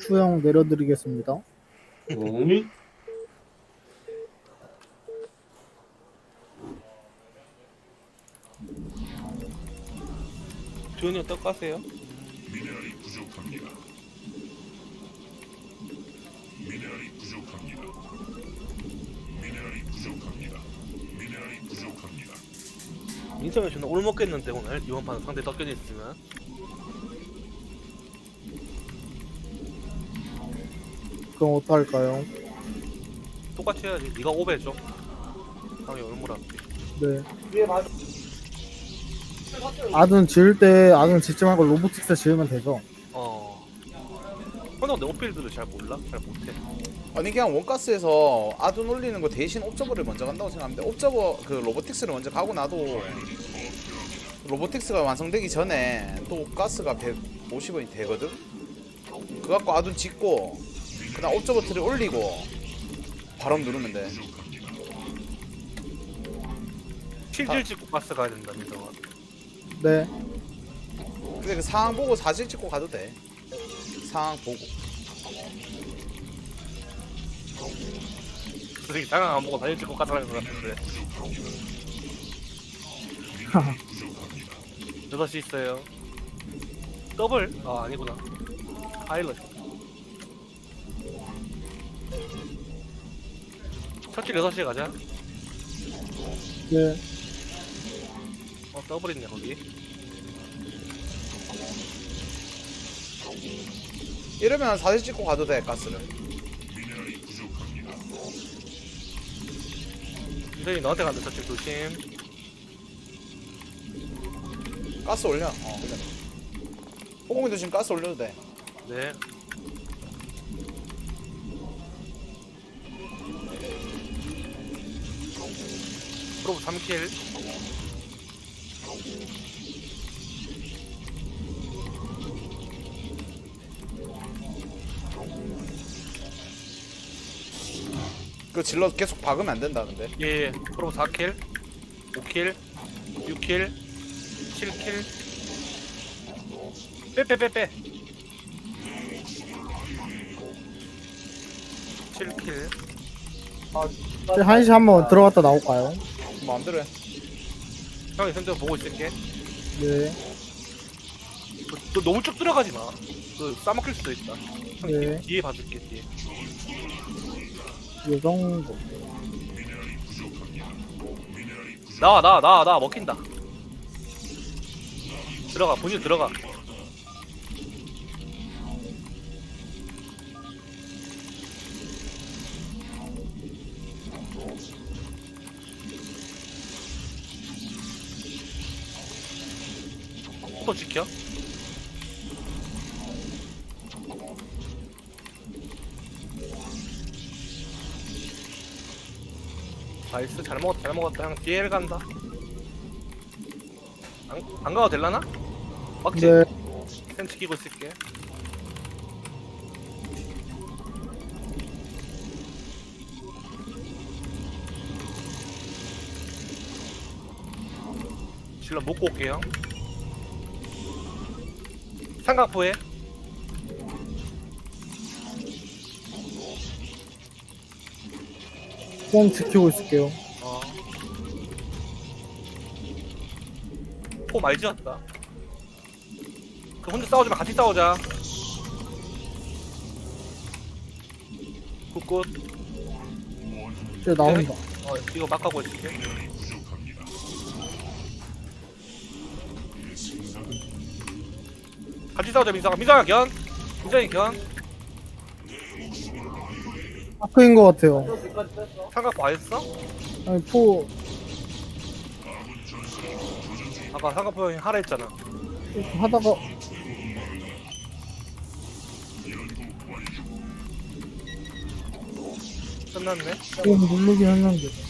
추형 내려드리겠습니다. 응? 주현이 형 떡가세요? 민성이 존나 올 먹겠는데 오늘 이번 판 상대 떡견이 있으면 그럼 어떡할까요? 똑같이 해야지 네가 5배죠 상이 얼마나 네. 아둔 지을 때 아둔 짓지 말고 로보틱스 지으면 되죠. 어 근데 내 오필드를 잘 몰라? 잘 못해 아니 그냥 원가스에서 아둔 올리는 거 대신 옵저버를 먼저 간다고 생각합니다. 옵저버 그 로보틱스를 먼저 가고 나도 로보틱스가 완성되기 전에 또 가스가 150원이 되거든. 그거 갖고 아둔 짓고 그다음 옵저버 틀을 올리고 바람 누르면 돼. 실질 찍고 가스 가야 된다 민성아 네. 근데 그 상황 보고 사진 찍고 가도 돼. 상황 보고. 솔직히 장난 안 보고 사진 찍고 가라는 것 같은데 6시 있어요 더블? 아 아니구나 파일럿 첫길 6시에 가자 네. 어 더블 있네 거기 이러면 사진 찍고 가도 돼 가스를. 민성이 너한테 간다 첫길 조심 가스 올려. 어 그래. 호공이도 지금 가스 올려도 돼. 네 프로브 3킬 그 질러 계속 박으면 안 된다는데. 예, 예. 프로브 4킬 5킬 6킬 7킬 빼빼빼빼 7킬 이제 한시 한번 들어갔다 나올까요? 마음대로 해. 형이 현재 보고 있을게 네. 너, 너 너무 쭉 들어가지 마. 그 싸먹힐 수도 있다. 형이 네. 뒤- 뒤에 봐줄게 뒤에. 요 정도. 나와 나와 나와 나와 먹힌다. 들어가 본인 들어가. 또 지켜. 나이스 잘 먹었다 잘 먹었다 형 DL 간다 안, 안 가도 될라나? 막지? 네. 펜 지키고 있을게 질러 먹고 올게요 삼각포에 좀 지키고 있을게요. 어. 포 많이 지었다. 그 혼자 싸우지 마, 같이 싸우자. 굿굿. 이제 나온다. 어, 이거 막 하고 있을게. 같이 싸우자, 민상아. 민상아, 견. 민상이 견. 아크인 것 같아요. 삼각 뭐 했어? 아니, 포, 아까 삼각 포 형이 하라 했잖아. 하다가, 끝났네. 좀 누르긴 했는데.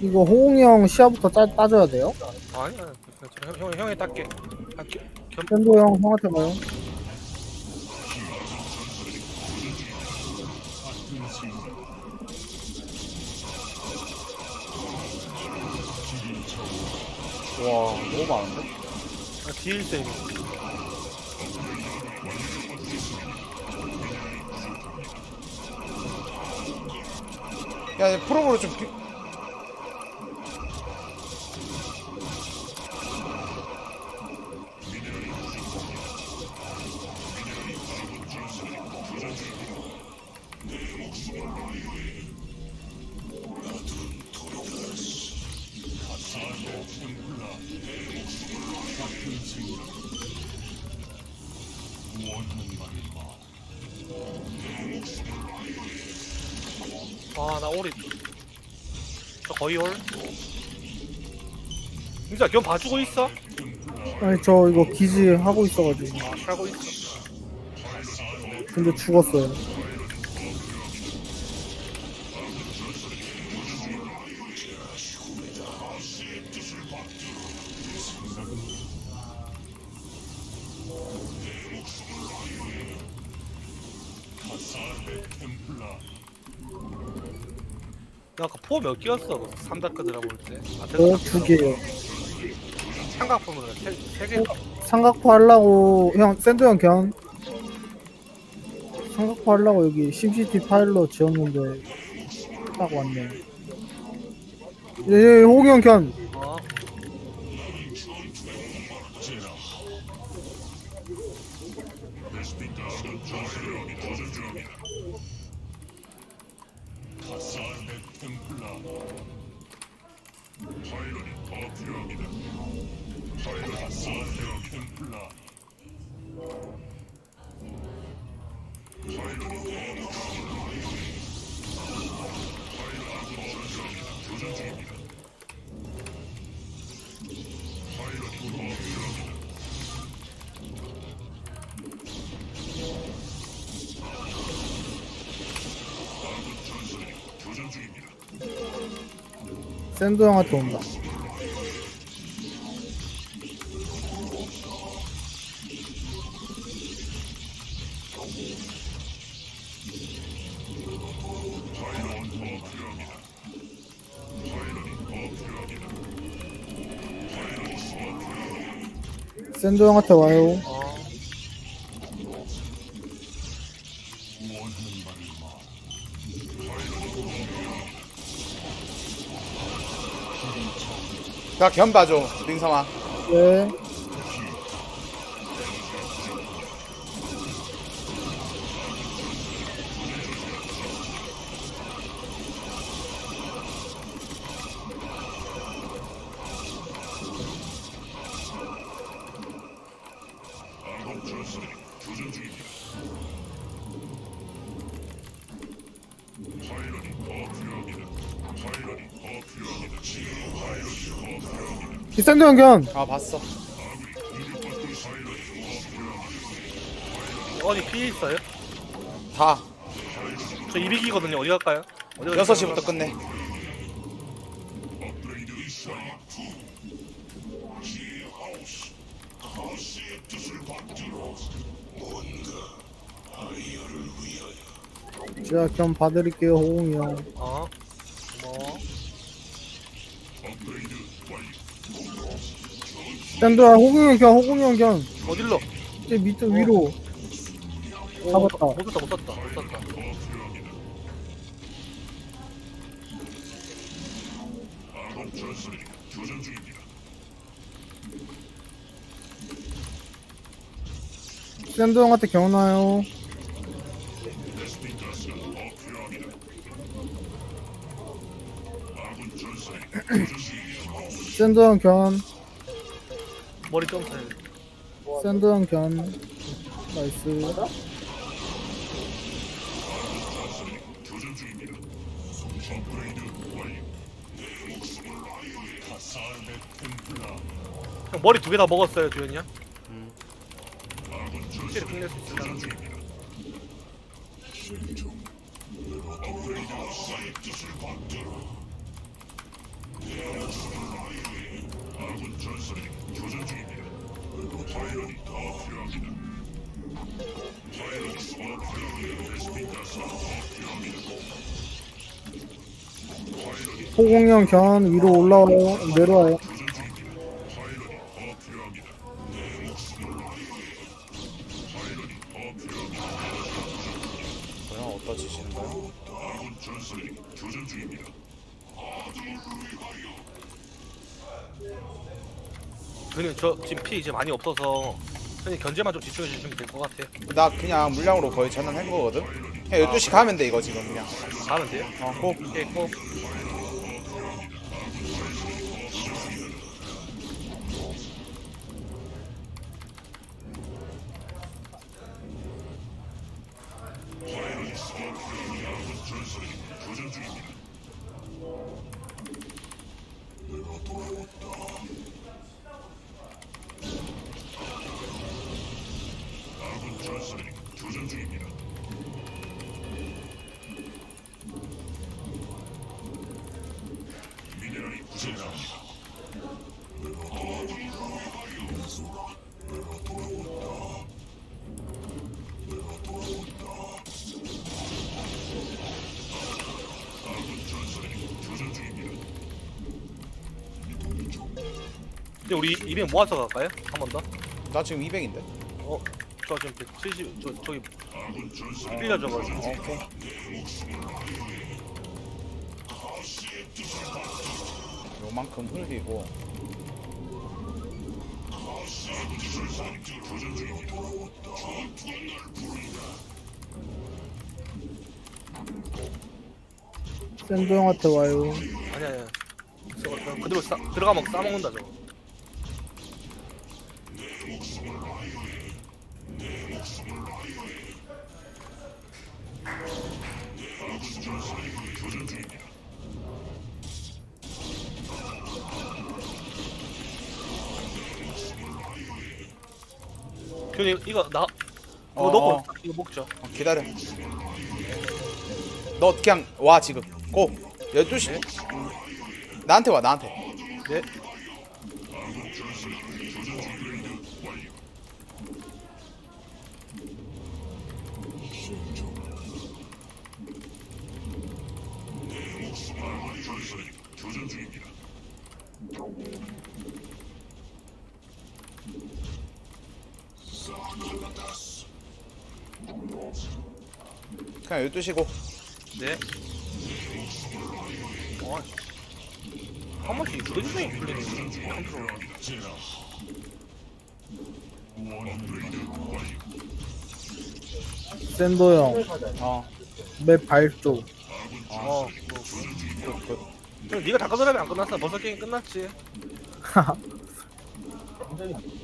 이거 호웅이 형 시야부터 따, 따져야 돼요? 아니 아니 형, 형, 형이 겸, 샌도 형 형한테 봐요. 와 너무 많은데? 아, 뒤에 있어 이거 야 프로브로 좀 비... 아나 오리 저 거의 올 진짜 겸 봐주고 있어? 아니 저 이거 기지 하고 있어가지고 아 살고 있어 근데 죽었어요. 나 아까 포몇 개였어 그 삼다크드라고 볼때 아, 저 두 개요. 삼각포면 세, 세 개? 삼각포 하려고 형 샌도 형 견. 삼각포 하려고 여기 심시티 파일로 지었는데 딱 왔네. 예, 예 호 웅이 형 견. 어 샌도 형한테 온다. 샌도 형한테 와요. 어. 나견 봐줘 링삼아 네. 샌도 형 견. 아 봤어 어디 피 있어요? 다 저 200이거든요 어디 갈까요? 어디 갈까요? 6시부터 끝내 제가 견 봐드릴게요 호웅이 형. 어 샌도야 호웅이 형 견, 호웅이 형 견. 어딜로? 이제 밑에 위로. 잡았다. 못 썼다 못 썼다 못 썼다 샌도 형한테 견나요. 샌도 형 견. 머리 점프 샌드형 견 나이스 형 머리 두 개 다 먹었어요 주현이 형? 음. 실제로 끝낼 수 있으려 나? 호공형 견 위로 올라와요 내려와요 뭐야 어디다 거야? 주현이 저 지금 피 이제 많이 없어서 형님 견제만 좀 집중해 주시면 될 것 같아요 나 그냥 물량으로 거의 전환한 거거든. 그냥 12시 가면 돼 이거 지금 그냥. 가면 돼요? 어, 고. 오케이 고 근데 우리 200 모아서 갈까요? 한 번 더? 나 지금 200인데. 어? 저 지금 170, 저, 저기 끌려져가지고 어, 오케이. 요만큼 흘리고. 샌드 형한테 와요. 아니 아니. 저거 그냥 그대로 싸, 들어가면 싸먹는다 저거 교님 이거 나 이거 어, 넣고 어. 이거 먹죠 어, 기다려. 너 그냥 와 지금. 고. 12시. 나한테 와 나한테. 네 그냥 12시고. 네. 어, 한 번씩 그지이 풀리네. 컨트롤. 샌드 형맵 어. 발조 어, 뭐. 그, 네가 다 끝나면 안 끝났어. 벌써 게임 끝났지.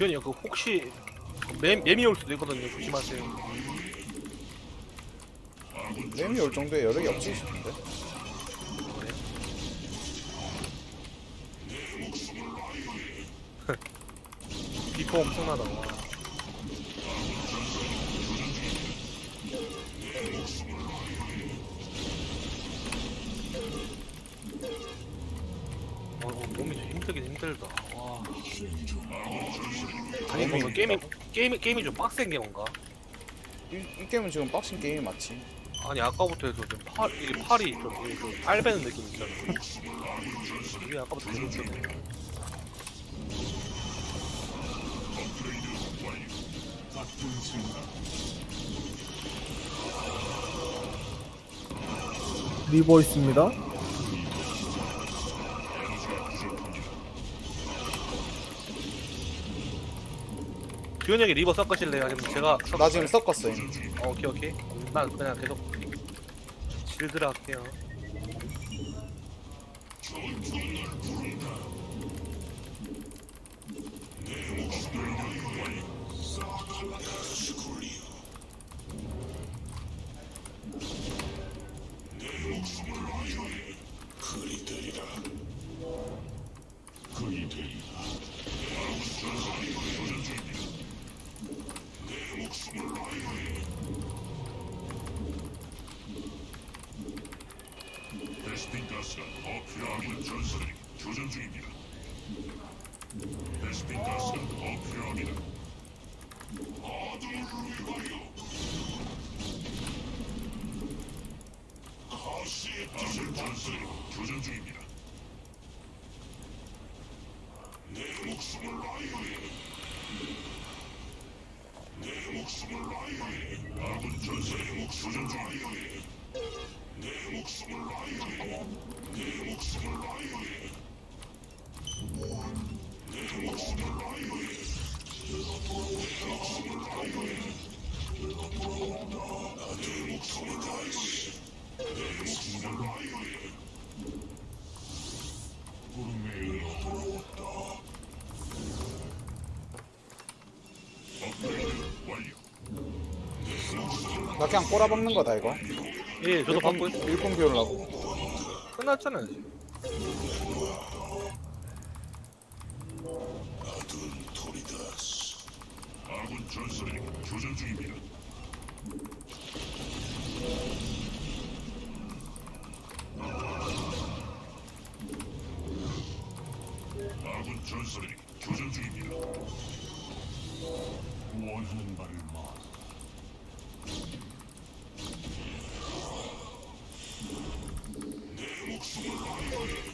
주연이요 그 혹시 매, 매미 올 수도 있거든요. 조심하세요. 램이 올 정도의 여력이 없지 싶은데. 비포 엄청나다. 와. 어, 어 몸이 힘들긴 힘들다. 와. 아니 뭔가 게임이 게임이 게임이 좀 빡센 게 뭔가? 이, 이 게임은 지금 빡신 게임이 맞지 아니 아까부터 해도 좀 팔, 이게 팔이 좀, 이게 좀 빨배는 느낌 있잖아. 이게 아까부터 계속 때문에. 리버 있습니다. 규현 형이 리버 섞으실래요? 아니면 제가 섞... 나 지금 섞었어 이미 어, 오케이 오케이. 난 그냥 계속 질드라 할게요. 목숨을 라이오에 내 목숨을 라이오에 아군 전선의 목숨을 라이오에 내 목숨을 라이오에 내 목숨을 라이오에 내 목숨을 라이오에 내 목숨을 라이오에 내 목숨을 라이오에 나 그냥 꼬라박는 거다 이거 예, 저도 받고 있... 일꾼 비우려고 끝났잖아요. 지금. 아둔 토리다스 아군 전선이 교전 중입니다. 아군 전선이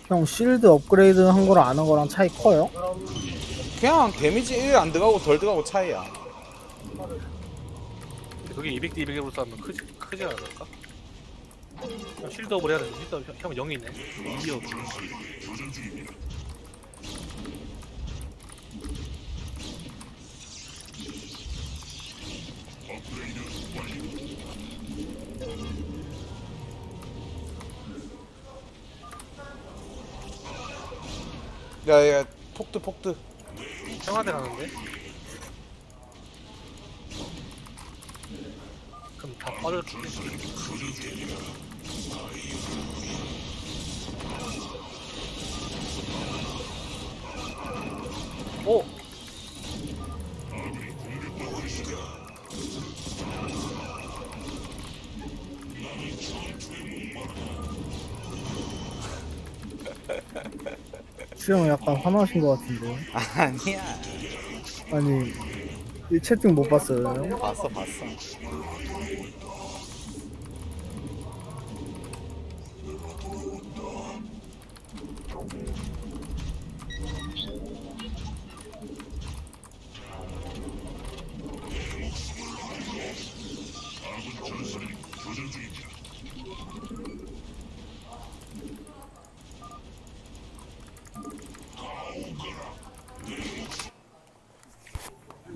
형 실드 업그레이드 한 거랑 안 한 거랑 차이 커요? 그냥 데미지 1 안 들어가고 덜 들어가고 차이야 근데 그게 200 대 200으로 싸우면 크지 크지 않을까? 형 실드업을 해야 되는데 실드 형 0이네. 2업. 전선이 교전 중입니다. 업그레이드 완료. 야야 폭드 폭드 형한테 가는데? 그럼 다 빠졌지. 오! 수영 약간 화나신 것 같은데. 아니야 아니 이 채팅 못 봤어요? 봤어 봤어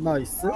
나이스.